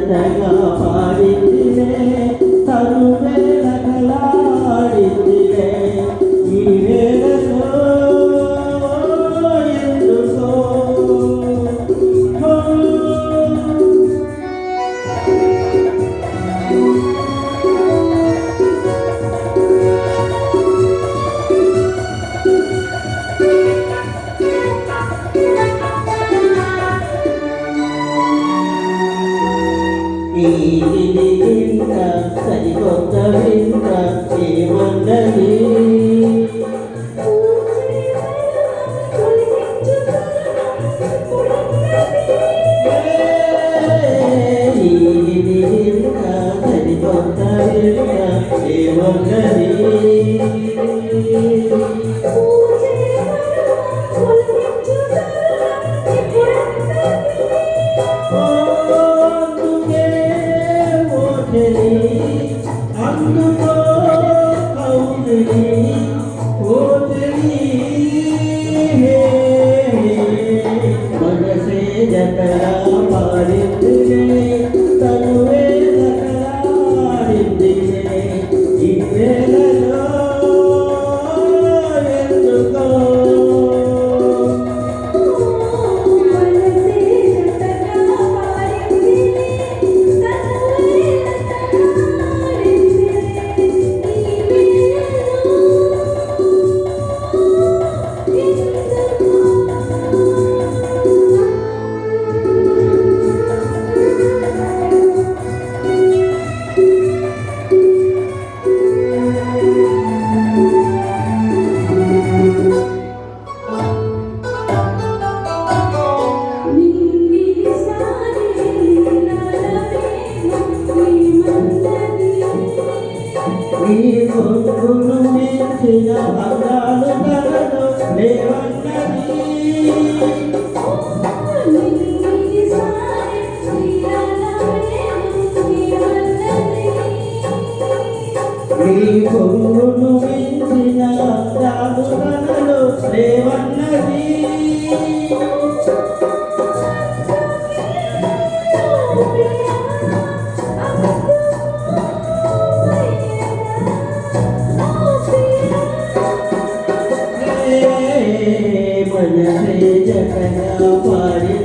ಜಗಪ సరికొత్త వింత ఏమన్నది ఈ కొడుకును మించిన బంగారు కనలు లేవన్నది. मन से जगना पारी